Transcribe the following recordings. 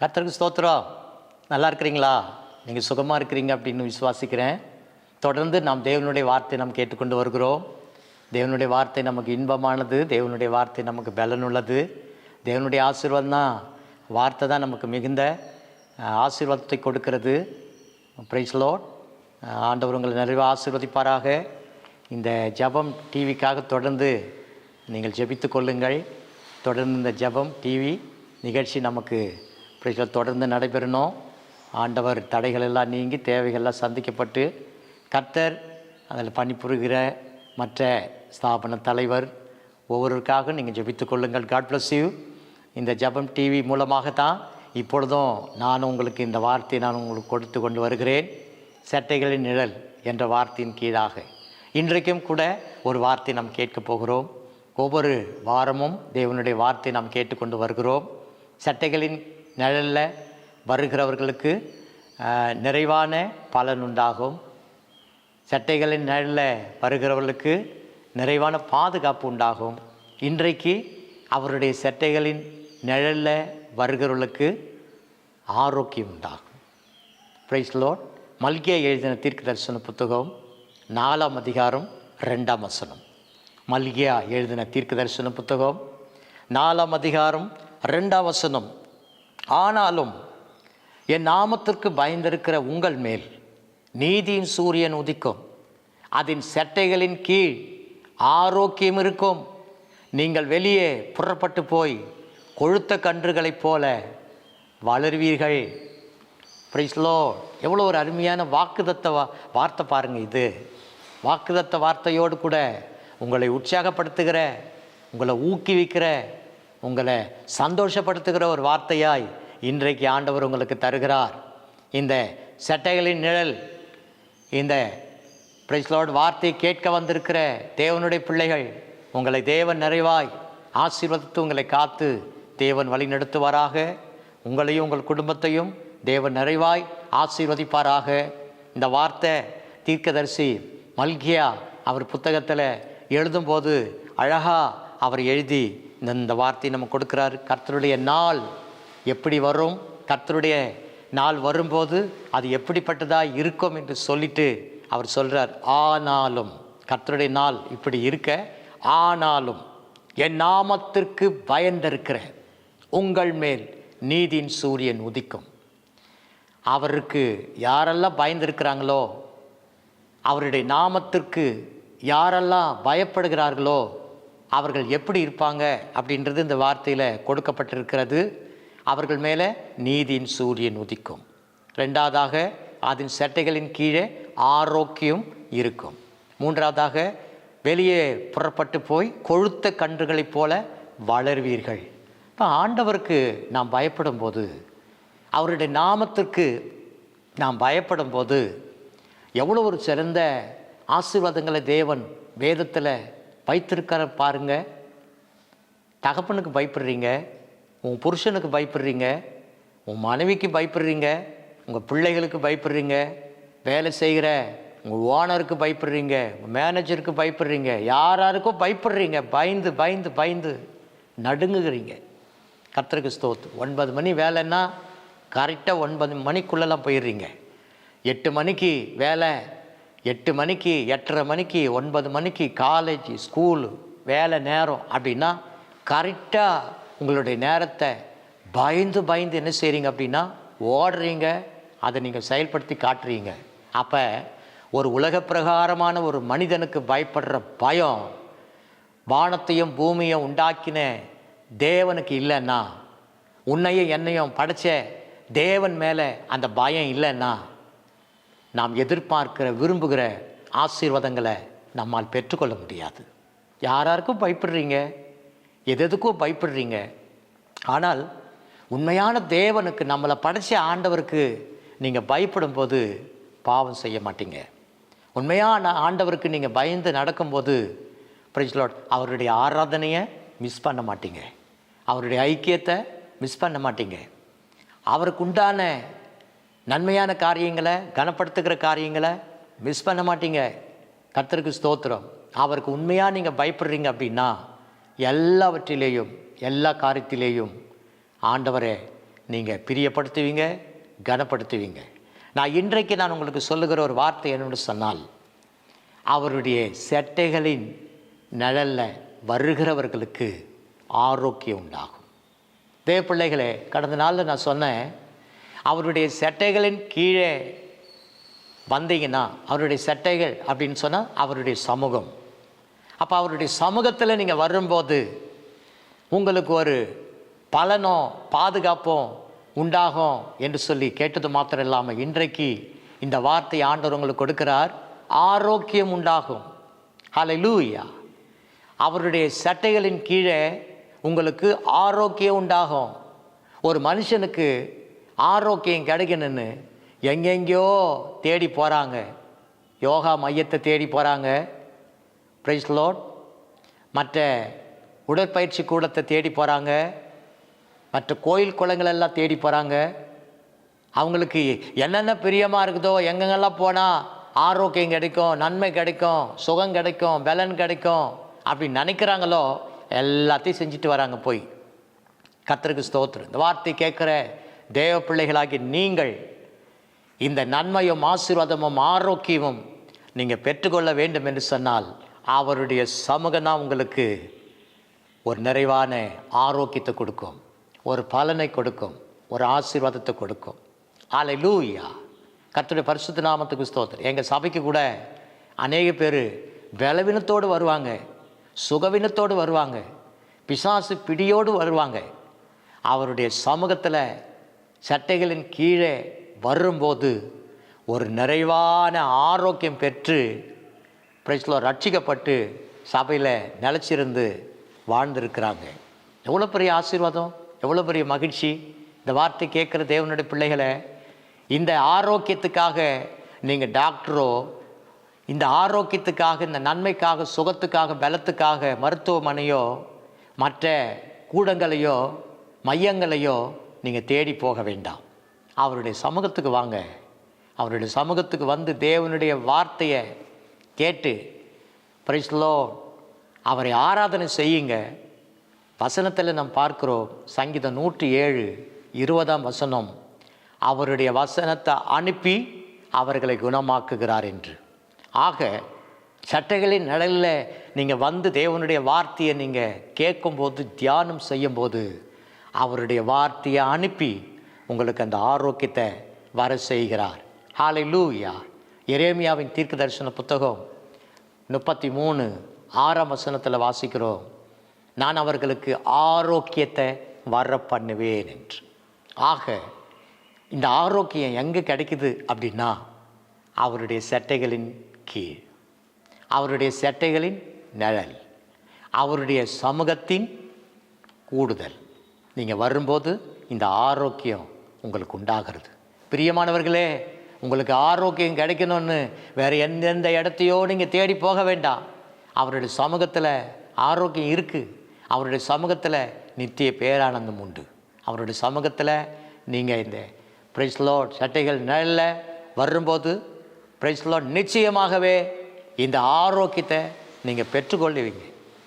கர்த்தருக்கு ஸ்தோத்திரம். நல்லா இருக்கிறீங்களா? நீங்கள் சுகமாக இருக்கிறீங்க அப்படின்னு விசுவாசிக்கிறேன். தொடர்ந்து நாம் தேவனுடைய வார்த்தை நாம் கேட்டுக்கொண்டு வருகிறோம். தேவனுடைய வார்த்தை நமக்கு இன்பமானது தேவனுடைய வார்த்தை நமக்கு பலனுள்ளது. தேவனுடைய ஆசீர்வாதம் தான் வார்த்தை தான் நமக்கு மிகுந்த ஆசீர்வாதத்தை கொடுக்கிறது. பிரைஸ்லோட் ஆண்டவர் உங்களை நிறைவாக ஆசீர்வதிப்பாராக. இந்த ஜெபம் டிவிக்காக தொடர்ந்து நீங்கள் ஜபித்து கொள்ளுங்கள். தொடர்ந்து இந்த ஜெபம் டிவி நிகழ்ச்சி நமக்கு praise தொடர்ந்து நடைபெறணும். ஆண்டவர் தடைகள் எல்லாம் நீங்கி தேவைகள்லாம் சந்திக்கப்பட்டு கர்த்தர் அதில் பணிபுரிகிற மற்ற ஸ்தாபன தலைவர் ஒவ்வொருவருக்காக நீங்கள் ஜெபித்து கொள்ளுங்கள். காட் பிளஸ் யூ இந்த ஜெபம் டிவி மூலமாக தான் இப்பொழுதும் நான் உங்களுக்கு இந்த வார்த்தையை நான் உங்களுக்கு கொடுத்து கொண்டு வருகிறேன். சட்டைகளின் நிழல் என்ற வார்த்தையின் கீழாக. இன்றைக்கும் கூட ஒரு வார்த்தை நாம் கேட்கப் போகிறோம். ஒவ்வொரு வாரமும் தேவனுடைய வார்த்தை நாம் கேட்டுக்கொண்டு வருகிறோம். சட்டைகளின் நிழலில் வருகிறவர்களுக்கு நிறைவான பலன் உண்டாகும். சட்டைகளின் நிழலில் வருகிறவர்களுக்கு நிறைவான பாதுகாப்பு உண்டாகும். இன்றைக்கு அவருடைய சட்டைகளின் நிழலில் வருகிறவர்களுக்கு ஆரோக்கியம் உண்டாகும். பிரைஸ்லோட் மல்கியா எழுதின தீர்க்க தரிசன புத்தகம் நாலாம் அதிகாரம் ரெண்டாம் வசனம். மல்கியா எழுதின தீர்க்க தரிசன புத்தகம் நாலாம் அதிகாரம் ரெண்டாம் வசனம். ஆனாலும் என் நாமத்திற்கு பயந்திருக்கிற உங்கள் மேல் நீதியின் சூரியன் உதிக்கும். அதன் சட்டைகளின் கீழ் ஆரோக்கியம் இருக்கும். நீங்கள் வெளியே புறப்பட்டு போய் கொழுத்த கன்றுகளைப் போல வளருவீர்கள். பிரைஸ்லோ எவ்வளோ ஒரு அருமையான வாக்குதத்த வா வார்த்தை பாருங்கள் இது. வாக்குதத்த வார்த்தையோடு கூட உங்களை உற்சாகப்படுத்துகிற உங்களை ஊக்குவிக்கிற உங்களை சந்தோஷப்படுத்துகிற ஒரு வார்த்தையாய் இன்றைக்கு ஆண்டவர் உங்களுக்கு தருகிறார். இந்த சட்டைகளின் நிழல் இந்த பிரைஸ்லோட் வார்த்தை கேட்க வந்திருக்கிற தேவனுடைய பிள்ளைகள் உங்களை தேவன் நிறைவாய் ஆசீர்வதித்து உங்களை காத்து தேவன் வழி நடத்துவாராக. உங்களையும் உங்கள் குடும்பத்தையும் தேவன் நிறைவாய் ஆசீர்வதிப்பாராக. இந்த வார்த்தை தீர்க்கதரிசி மல்கியா அவர் புத்தகத்தில் எழுதும்போது அழகாக அவர் எழுதி இந்த இந்த வார்த்தையை நம்ம கொடுக்குறாரு. கர்த்தருடைய நாள் எப்படி வரும்? கர்த்தருடைய நாள் வரும்போது அது எப்படிப்பட்டதாக இருக்கும் என்று சொல்லிட்டு அவர் சொல்கிறார் ஆனாலும் கர்த்தருடைய நாள் இப்படி இருக்க ஆனாலும் என் நாமத்திற்கு பயந்திருக்கிற உங்கள் மேல் நீதியின் சூரியன் உதிக்கும். அவருக்கு யாரெல்லாம் பயந்திருக்கிறாங்களோ அவருடைய நாமத்திற்கு யாரெல்லாம் பயப்படுகிறார்களோ அவர்கள் எப்படி இருப்பாங்க அப்படின்றது இந்த வார்த்தையில் கொடுக்கப்பட்டிருக்கிறது. அவர்கள் மேலே நீதியின் சூரியன் உதிக்கும். ரெண்டாவதாக அதன் சட்டைகளின் கீழே ஆரோக்கியம் இருக்கும். மூன்றாவதாக வெளியே புறப்பட்டு போய் கொழுத்த கன்றுகளைப் போல வளர்வீர்கள். இப்போ ஆண்டவருக்கு நாம் பயப்படும் போது அவருடைய நாமத்திற்கு நாம் பயப்படும் போது எவ்வளோ ஒரு சிறந்த ஆசீர்வாதங்களை தேவன் வேதத்தில் வைத்திருக்கிற பாருங்க. தகப்பனுக்கு பயப்படுறீங்க. உன் புருஷனுக்கு பயப்படுறீங்க உன் மனைவிக்கு பயப்படுறீங்க உங்கள் பிள்ளைகளுக்கு பயப்படுறீங்க வேலை செய்கிற உங்கள் ஓனருக்கு பயப்படுறீங்க உங்கள் மேனேஜருக்கு பயப்படுறீங்க யார் யாருக்கோ பயப்படுறீங்க பயந்து பயந்து பயந்து நடுங்குகிறீங்க. கர்த்தருக்கு ஸ்தோத்து ஒன்பது மணி வேலைன்னா கரெக்டாக ஒன்பது மணிக்குள்ளெல்லாம் போயிடுறீங்க. எட்டு மணிக்கு வேலை எட்டு மணிக்கு எட்டரை மணிக்கு ஒன்பது மணிக்கு காலேஜ் ஸ்கூலு வேலை நேரம் அப்படின்னா கரெக்டாக உங்களுடைய நேரத்தை பயந்து பயந்து என்ன செய்கிறீங்க அப்படின்னா ஓடுறீங்க அதை நீங்கள் செயல்படுத்தி காட்டுறீங்க. அப்போ ஒரு உலக பிரகாரமான ஒரு மனிதனுக்கு பயப்படுற பயம் வானத்தையும் பூமியும் உண்டாக்கின தேவனுக்கு இல்லைன்னா உன்னையும் என்னையும் படைச்ச தேவன் மேலே அந்த பயம் இல்லைன்னா நாம் எதிர்பார்க்கிற விரும்புகிற ஆசீர்வாதங்களை நம்மால் பெற்றுக்கொள்ள முடியாது. யாராருக்கும் பயப்படுறீங்க? எது எதுக்கும் பயப்படுறீங்க? ஆனால் உண்மையான தேவனுக்கு நம்மளை படைச்ச ஆண்டவருக்கு நீங்கள் பயப்படும்போது பாவம் செய்ய மாட்டீங்க. உண்மையான ஆண்டவருக்கு நீங்கள் பயந்து நடக்கும்போது பிரைஸ் அவருடைய ஆராதனையை மிஸ் பண்ண மாட்டீங்க. அவருடைய ஐக்கியத்தை மிஸ் பண்ண மாட்டீங்க. அவருக்கு உண்டான நன்மையான காரியங்களை கனப்படுத்துகிற காரியங்களை மிஸ் பண்ண மாட்டீங்க. கர்த்தருக்கு ஸ்தோத்திரம். அவருக்கு உண்மையாக நீங்கள் பயப்படுறீங்க அப்படின்னா எல்லாவற்றிலேயும் எல்லா காரியத்திலேயும் ஆண்டவரே நீங்கள் பிரியப்படுத்துவீங்க கனப்படுத்துவீங்க. நான் இன்றைக்கு நான் உங்களுக்கு சொல்லுகிற ஒரு வார்த்தை என்னென்னு சொன்னால் அவருடைய செட்டைகளின் நிழலில் வருகிறவர்களுக்கு ஆரோக்கியம் உண்டாகும். தேவ பிள்ளைகளே கடந்த நாளில் நான் சொன்னேன் அவருடைய செட்டைகளின் கீழே வந்தீங்கன்னா அவருடைய செட்டைகள் அப்படின்னு சொன்னால் அவருடைய சமூகம். அப்போ அவருடைய சமூகத்தில் நீங்கள் வரும்போது உங்களுக்கு ஒரு பலனோ பாதுகாப்பும் உண்டாகும் என்று சொல்லி கேட்டது மாத்திரம் இல்லாமல் இன்றைக்கு இந்த வார்த்தை ஆண்டவர் உங்களுக்கு கொடுக்கிறார். ஆரோக்கியம் உண்டாகும். ஹalleluya அவருடைய சட்டைகளின் கீழே உங்களுக்கு ஆரோக்கியம் உண்டாகும். ஒரு மனுஷனுக்கு ஆரோக்கியம் கிடைக்கணும்னு எங்கெங்கேயோ தேடி போகிறாங்க யோகா மையத்தை தேடி போகிறாங்க ப்ரைஸ் லோட் மற்ற உடற்பயிற்சி கூடத்தை தேடி போகிறாங்க மற்ற கோயில் குளங்கள் எல்லாம் தேடி போகிறாங்க அவங்களுக்கு என்னென்ன பிரியமாக இருக்குதோ எங்கெங்கெல்லாம் போனால் ஆரோக்கியம் கிடைக்கும் நன்மை கிடைக்கும் சுகம் கிடைக்கும் பலன் கிடைக்கும் அப்படின்னு நினைக்கிறாங்களோ எல்லாத்தையும் செஞ்சுட்டு வராங்க போய். கத்தருக்கு ஸ்தோத்திரம். இந்த வார்த்தை கேட்குற தேவ பிள்ளைகளாகி நீங்கள் இந்த நன்மையும் ஆசீர்வாதமும் ஆரோக்கியமும் நீங்கள் பெற்றுக்கொள்ள வேண்டும் என்று சொன்னால் அவருடைய சமூகம் தான் உங்களுக்கு ஒரு நிறைவான ஆரோக்கியத்தை கொடுக்கும் ஒரு பலனை கொடுக்கும் ஒரு ஆசீர்வாதத்தை கொடுக்கும். ஆலை லூயா கர்த்தருடைய பரிசுத்த நாமத்துக்கு ஸ்தோத்திரம். எங்கள் சபைக்கு கூட அநேக பேர் பலவீனத்தோடு வருவாங்க சுகவீனத்தோடு வருவாங்க பிசாசு பிடியோடு வருவாங்க. அவருடைய சமூகத்தில் சட்டைகளின் கீழே வரும்போது ஒரு நிறைவான ஆரோக்கியம் பெற்று பிரைஸ்ல ரட்சிக்கப்பட்டு சபையில் நிலச்சிருந்து வாழ்ந்திருக்கிறாங்க. எவ்வளோ பெரிய ஆசீர்வாதம் எவ்வளோ பெரிய மகிழ்ச்சி. இந்த வார்த்தை கேட்குற தேவனுடைய பிள்ளைகளை இந்த ஆரோக்கியத்துக்காக நீங்கள் டாக்டரோ இந்த ஆரோக்கியத்துக்காக இந்த நன்மைக்காக சுகத்துக்காக பலத்துக்காக மருத்துவமனையோ மற்ற கூடங்களையோ மையங்களையோ நீங்கள் தேடி போக வேண்டாம். அவருடைய சமூகத்துக்கு வாங்க. அவருடைய சமூகத்துக்கு வந்து தேவனுடைய வார்த்தையை கேட்டு பிரைஸ்லோ அவரை ஆராதனை செய்யுங்க. வசனத்தில் நாம் பார்க்கிறோம் சங்கீதம் நூற்றி ஏழு இருபதாம் வசனம். அவருடைய வசனத்தை அனுப்பி அவர்களை குணமாக்குகிறார் என்று. ஆக சட்டைகளின் நிழலில் நீங்கள் வந்து தேவனுடைய வார்த்தையை நீங்கள் கேட்கும்போது தியானம் செய்யும்போது அவருடைய வார்த்தையை அனுப்பி உங்களுக்கு அந்த ஆரோக்கியத்தை வர செய்கிறார். ஹாலை லூயா எரேமியாவின் தீர்க்க தரிசன புத்தகம் முப்பத்தி மூணு ஆறாம் வசனத்தில் வாசிக்கிறோம். நான் அவர்களுக்கு ஆரோக்கியத்தை வர பண்ணுவேன் என்று. ஆக இந்த ஆரோக்கியம் எங்கே கிடைக்குது அப்படின்னா அவருடைய சட்டைகளின் கீழ். அவருடைய சட்டைகளின் நிழல். அவருடைய சமூகத்தின் கூடுதல். நீங்கள் வரும்போது இந்த ஆரோக்கியம் உங்களுக்கு உண்டாகிறது. பிரியமானவர்களே உங்களுக்கு ஆரோக்கியம் கிடைக்கணும்னு வேறு எந்தெந்த இடத்தையோ நீங்கள் தேடி போக வேண்டாம். அவருடைய சமூகத்தில் ஆரோக்கியம் இருக்குது அவருடைய சமூகத்தில் நித்திய பேரானந்தம் உண்டு. அவருடைய சமூகத்தில் நீங்கள் இந்த பிரைஸ்லோட் சட்டைகள் நிழலில் வரும்போது பிரைஸ்லோட் நிச்சயமாகவே இந்த ஆரோக்கியத்தை நீங்கள் பெற்றுக்கொள்ளுவீங்க.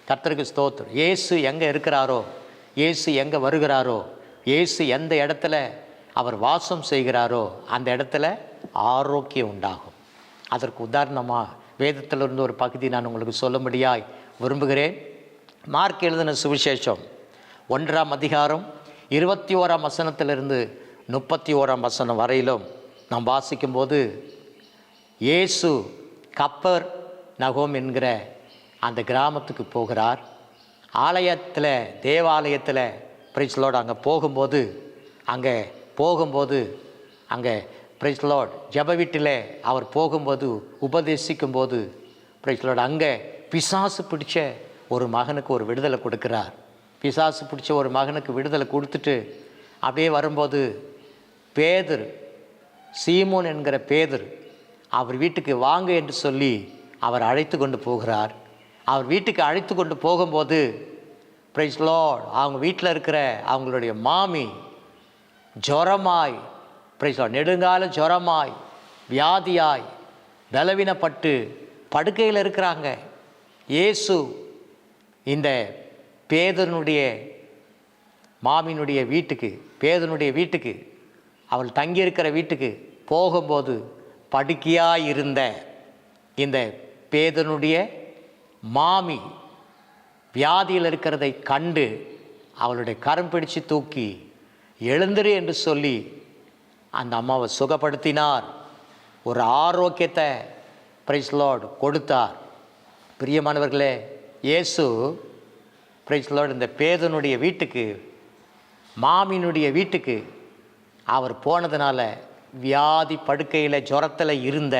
கர்த்தருக்கு ஸ்தோத்திரம். இயேசு எங்கே இருக்கிறாரோ? இயேசு எங்கே வருகிறாரோ? இயேசு எந்த இடத்துல அவர் வாசம் செய்கிறாரோ? அந்த இடத்துல ஆரோக்கியம் உண்டாகும் அதற்கு உதாரணமாக வேதத்திலிருந்து ஒரு பகுதி நான் உங்களுக்கு சொல்லும்படியாய் விரும்புகிறேன். மார்க் எழுதின சுவிசேஷம் ஒன்றாம் அதிகாரம் இருபத்தி ஓராம் வசனத்திலிருந்து முப்பத்தி ஓராம் வசனம் வரையிலும் நாம் வாசிக்கும்போது இயேசு கப்பர் நகோம் என்கிற அந்த கிராமத்துக்கு போகிறார். ஆலயத்தில் தேவாலயத்தில் பிரிச்சலோடு அங்கே போகும்போது அங்கே போகும்போது அங்கே பிரைஸ் லார்ட் ஜப வீட்டில் அவர் போகும்போது உபதேசிக்கும் போது லார்ட் அங்கே பிசாசு பிடிச்ச ஒரு மகனுக்கு ஒரு விடுதலை கொடுக்கிறார். பிசாசு பிடிச்ச ஒரு மகனுக்கு விடுதலை கொடுத்துட்டு அப்படியே வரும்போது பேதர் சீமோன் என்கிற பேதர் அவர் வீட்டுக்கு வாங்க என்று சொல்லி அவர் அழைத்து கொண்டு போகிறார். அவர் வீட்டுக்கு அழைத்து கொண்டு போகும்போது பிரைஸ் லார்ட் அவங்க வீட்டில் இருக்கிற அவங்களுடைய மாமி ஜுரமாய் பிரைஸ் நெடுங்கால ஜுரமாய் வியாதியாய் பலவீனப்பட்டு படுக்கையில் இருக்கிறாங்க. இயேசு இந்த பேதனுடைய மாமியினுடைய வீட்டுக்கு பேதனுடைய வீட்டுக்கு அவள் தங்கியிருக்கிற வீட்டுக்கு போகும்போது படுக்கையாக இருந்த இந்த பேதனுடைய மாமி வியாதியில் இருக்கிறதை கண்டு அவளுடைய கரம் பிடிச்சு தூக்கி எழுந்துரு என்று சொல்லி அந்த அம்மாவை சுகப்படுத்தினார். ஒரு ஆரோக்கியத்தை பிரைஸ் லார்ட் கொடுத்தார். பிரியமானவர்களே இயேசு பிரைஸ் லார்ட் இந்த பேதனுடைய வீட்டுக்கு மாமியினுடைய வீட்டுக்கு அவர் போனதுனால வியாதி படுக்கையில் ஜுரத்தில் இருந்த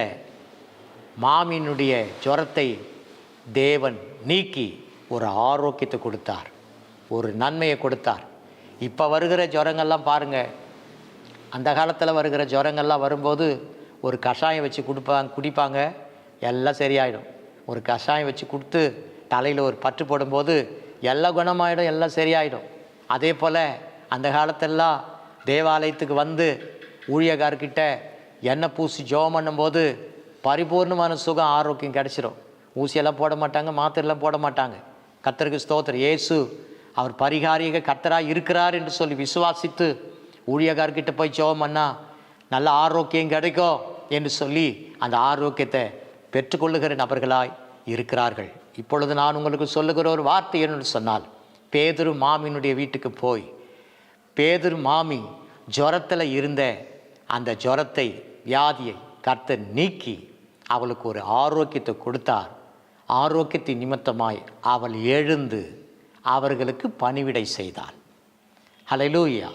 மாமியினுடைய ஜுரத்தை தேவன் நீக்கி ஒரு ஆரோக்கியத்தை கொடுத்தார். ஒரு நன்மையை கொடுத்தார். இப்போ வருகிற ஜுரங்கள்லாம் பாருங்கள் அந்த காலத்தில் வருகிற ஜுரங்கள்லாம் வரும்போது ஒரு கஷாயம் வச்சு கொடுப்பாங்க குடிப்பாங்க. எல்லாம் சரியாயிடும். ஒரு கஷாயம் வச்சு கொடுத்து தலையில் ஒரு பற்று போடும்போது எல்லாம் குணமாயிடும் எல்லாம் சரியாயிடும். அதே போல் அந்த காலத்தெல்லாம் தேவாலயத்துக்கு வந்து ஊழியக்காரர்கிட்ட எண்ணெய் பூசி ஜெபம் பண்ணும்போது பரிபூர்ணமான சுகம் ஆரோக்கியம் கிடச்சிரும். ஊசியெல்லாம் போட மாட்டாங்க மாத்திரைலாம் போட மாட்டாங்க. கர்த்தருக்கு ஸ்தோத்திரம். இயேசு அவர் பரிகாரிக கத்தராக இருக்கிறார் என்று சொல்லி விசுவாசித்து ஊழியக்கார்கிட்ட போய் ஜெபம் அண்ணா நல்ல ஆரோக்கியம் கிடைக்கும் என்று சொல்லி அந்த ஆரோக்கியத்தை பெற்றுக்கொள்ளுகிற நபர்களாய் இருக்கிறார்கள். இப்பொழுது நான் உங்களுக்கு சொல்லுகிற ஒரு வார்த்தை என்று சொன்னால் பேதுரு மாமியினுடைய வீட்டுக்கு போய் பேதுரு மாமி ஜுரத்தில் இருந்த அந்த ஜுரத்தை வியாதியை கர்த்தர் நீக்கி அவளுக்கு ஒரு ஆரோக்கியத்தை கொடுத்தார். ஆரோக்கியத்தின் நிமித்தமாய் அவள் எழுந்து அவர்களுக்கு பணிவிடை செய்தாள். ஹலலூயா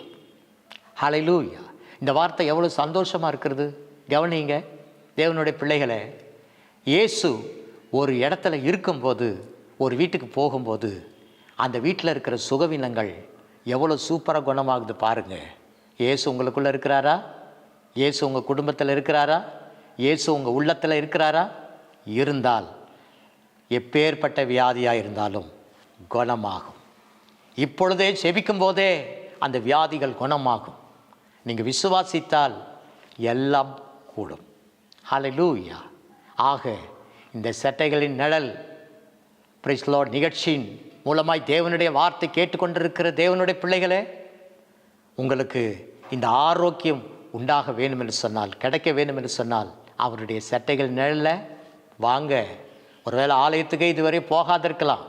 ஹalleluya. இந்த வார்த்தை எவ்வளோ சந்தோஷமாக இருக்கிறது? கவனிங்க தேவனுடைய பிள்ளைகளை இயேசு ஒரு இடத்துல இருக்கும்போது ஒரு வீட்டுக்கு போகும்போது அந்த வீட்டில் இருக்கிற சுகவீனங்கள் எவ்வளோ சூப்பராக குணமாகுது பாருங்க. இயேசு உங்களுக்குள்ளே இருக்கிறாரா? இயேசு உங்கள் குடும்பத்தில் இருக்கிறாரா? இயேசு உங்கள் உள்ளத்தில் இருக்கிறாரா? இருந்தால் எப்பேற்பட்ட வியாதியாக இருந்தாலும் குணமாகும். இப்பொழுதே செபிக்கும் போதே அந்த வியாதிகள் குணமாகும். நீங்கள் விசுவாசித்தால் எல்லாம் கூடும். ஹலலூயா ஆக இந்த சட்டைகளின் நிழல் பிரிஸ்லோ நிகழ்ச்சியின் மூலமாய் தேவனுடைய வார்த்தை கேட்டுக்கொண்டிருக்கிற தேவனுடைய பிள்ளைகளே உங்களுக்கு இந்த ஆரோக்கியம் உண்டாக வேணும் என்று சொன்னால் கிடைக்க வேணும் என்று சொன்னால் அவருடைய சட்டைகள் நிழலில் வாங்க. ஒருவேளை ஆலயத்துக்கே இதுவரையும் போகாதிருக்கலாம்.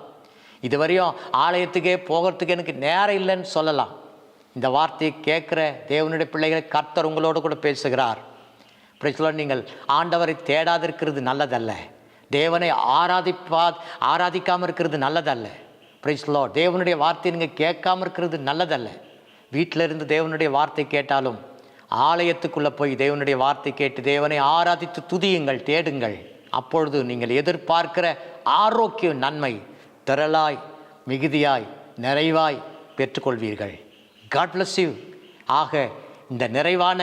இதுவரையும் ஆலயத்துக்கே போகிறதுக்கு எனக்கு நேரம் இல்லைன்னு சொல்லலாம். இந்த வார்த்தையை கேட்குற தேவனுடைய பிள்ளைகளை கர்த்தர் உங்களோடு கூட பேசுகிறார். பிரச்சனை நீங்கள் ஆண்டவரை தேடாதிருக்கிறது நல்லதல்ல. தேவனை ஆராதிப்பா ஆராதிக்காமல் இருக்கிறது நல்லதல்ல. பிரைஸ்லோ தேவனுடைய வார்த்தையை நீங்கள் கேட்காம இருக்கிறது நல்லதல்ல. வீட்டில் இருந்து தேவனுடைய வார்த்தை கேட்டாலும் ஆலயத்துக்குள்ளே போய் தேவனுடைய வார்த்தை கேட்டு தேவனை ஆராதித்து துதியுங்கள் தேடுங்கள். அப்பொழுது நீங்கள் எதிர்பார்க்கிற ஆரோக்கிய நன்மை திரளாய் மிகுதியாய் நிறைவாய் பெற்றுக்கொள்வீர்கள். காட் பிளஸ் யூ ஆக இந்த நிறைவான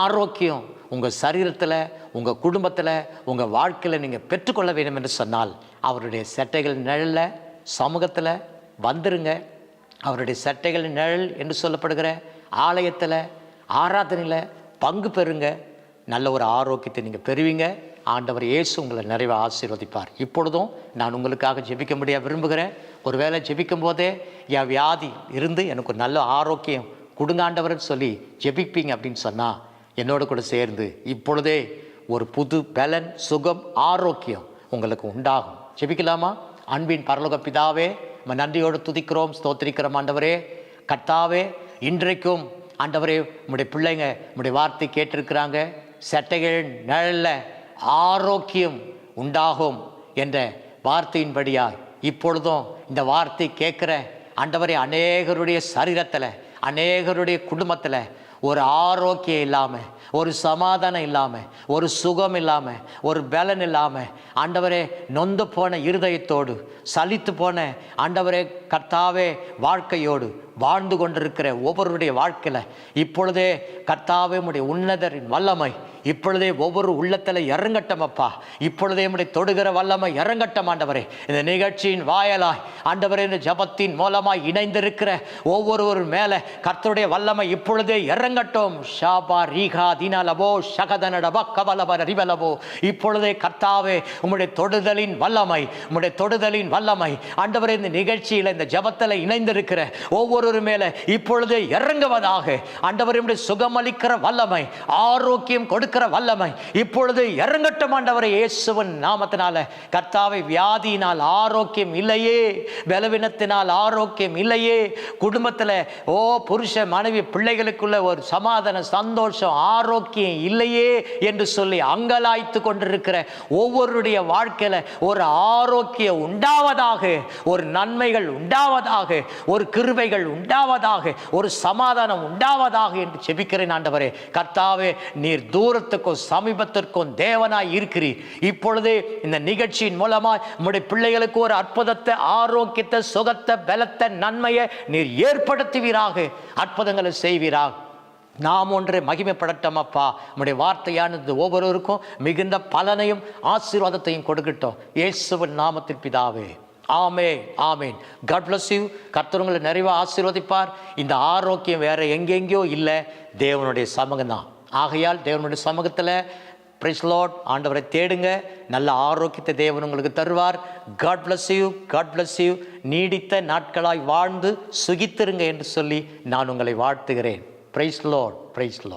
ஆரோக்கியம் உங்கள் சரீரத்தில் உங்கள் குடும்பத்தில் உங்கள் வாழ்க்கையில் நீங்கள் பெற்றுக்கொள்ள வேண்டும் என்று சொன்னால் அவருடைய சட்டைகள் நிழலில் சமூகத்தில் வந்துருங்க. அவருடைய சட்டைகள் நிழல் என்று சொல்லப்படுகிற ஆலயத்தில் ஆராதனையில் பங்கு பெறுங்க. நல்ல ஒரு ஆரோக்கியத்தை நீங்கள் பெறுவீங்க. ஆண்டவர் இயேசு உங்களை நிறைவாக ஆசீர்வதிப்பார். இப்பொழுதும் நான் உங்களுக்காக ஜெபிக்க முடிய விரும்புகிறேன். ஒருவேளை ஜெபிக்கும் போதே என் வியாதி இருந்து எனக்கு ஒரு நல்ல ஆரோக்கியம் கொடுங்காண்டவர்னு சொல்லி ஜெபிப்பீங்க அப்படின்னு சொன்னால் என்னோட கூட சேர்ந்து இப்பொழுதே ஒரு புது பலன் சுகம் ஆரோக்கியம் உங்களுக்கு உண்டாகும். ஜெபிக்கலாமா? அன்பின் பரலோக பிதாவே நம்ம நன்றியோடு துதிக்கிறோம் ஸ்தோத்திரிக்கிறோம் ஆண்டவரே. கர்த்தாவே இன்றைக்கும் ஆண்டவரே உங்களுடைய பிள்ளைங்க உங்களுடைய வார்த்தை கேட்டிருக்கிறாங்க சட்டைகள் நிழல்ல ஆரோக்கியம் உண்டாகும் என்ற வார்த்தையின்படியாய் இப்பொழுதும் இந்த வார்த்தை கேட்குற ஆண்டவரே அநேகருடைய சரீரத்தில் அநேகருடைய குடும்பத்தில் ஒரு ஆரோக்கியம் இல்லாமல் ஒரு சமாதானம் இல்லாமல் ஒரு சுகம் இல்லாமல் ஒரு பலன் இல்லாமல் ஆண்டவரே நொந்து போன இருதயத்தோடு சலித்து போன ஆண்டவரே கர்த்தாவே வாழ்க்கையோடு வாழ்ந்து கொண்டிருக்கிற ஒவ்வொருடைய வாழ்க்கையில் இப்பொழுதே கர்த்தாவே உடைய உன்னதரின் வல்லமை இப்பொழுதே ஒவ்வொரு உள்ளத்துல இறங்கட்டம் அப்பா. இப்பொழுதே நம்முடைய தொடுகிற வல்லமை இறங்கட்டம் ஆண்டவரே. இந்த நிகழ்ச்சியின் வாயலாய் ஆண்டவரே இந்த ஜபத்தின் மூலமாய் இணைந்திருக்கிற ஒவ்வொருவர் மேலே கர்த்தருடைய வல்லமை இப்பொழுதே இறங்கட்டும். ஷாபா ரீகா தினலவோ ஷகதனடபா கவலபர ரிவலவோ. இப்பொழுதே கர்த்தாவே உம்முடைய தொடுதலின் வல்லமை உம்முடைய தொடுதலின் வல்லமை. ஆண்டவரே இந்த நிகழ்ச்சியில் இந்த ஜபத்தில் இணைந்திருக்கிற ஒவ்வொருவர் மேலே இப்பொழுதே இறங்குவதாக ஆண்டவரே சுகமளிக்கிற வல்லமை ஆரோக்கியம் கொடுக்க இருக்கிற வல்லமை இப்பொழுது இறங்கட்டும் ஆண்டவரே இயேசுவின் நாமத்தினால. கர்த்தாவை வியாதியினால் ஆரோக்கியம் இல்லையே பலவீனத்தினால் ஆரோக்கியம் இல்லையே. குடும்பத்தில் ஓ புருஷ மனைவி பிள்ளைகளுக்குள்ள ஒரு சமாதான சந்தோஷம் ஆரோக்கியம் இல்லையே என்று சொல்லி அங்கலாய்த்து கொண்டிருக்கிற ஒவ்வொருடைய வாழ்க்கையில் ஒரு ஆரோக்கியம் உண்டாவதாக ஒரு நன்மைகள் உண்டாவதாக ஒரு கிருபைகள் உண்டாவதாக ஒரு சமாதானம் உண்டாவதாக என்று செபிக்கிறேன் ஆண்டவரே. கர்த்தாவே நீர் தூர தூரத்துக்கும் சமீபத்திற்கும் தேவனாய் இருக்கிறீர். இப்பொழுதே இந்த நிகழ்ச்சியின் மூலமாய் உம்முடைய பிள்ளைகளுக்கு ஒரு அற்புதத்தை ஆரோக்கியத்தை சுகத்தை பலத்தை நன்மையை நீர் ஏற்படுத்துவீராக அற்புதங்களை செய்வீராக. நாம் ஒன்றை மகிமைப்படட்டும் அப்பா நம்முடைய வார்த்தையானது ஒவ்வொருவருக்கும் மிகுந்த பலனையும் ஆசீர்வாதத்தையும் கொடுக்கட்டும். இயேசுவின் நாமத்தின் பிதாவே. ஆமே ஆமேன். காட் பிளஸ் யூ கர்த்தவங்களை நிறைவாக ஆசீர்வதிப்பார். இந்த ஆரோக்கியம் வேற எங்கெங்கேயோ இல்லை. தேவனுடைய சமூகம் தான் ஆகையால் தேவனுடைய சமூகத்தில் பிரைஸ் ஆண்டவரை தேடுங்க. நல்ல ஆரோக்கியத்தை தேவன் உங்களுக்கு தருவார். God bless you God bless you நீடித்த நாட்களாய் வாழ்ந்து சுகித்திருங்க என்று சொல்லி நான் உங்களை வாழ்த்துகிறேன். Price Lord price Lord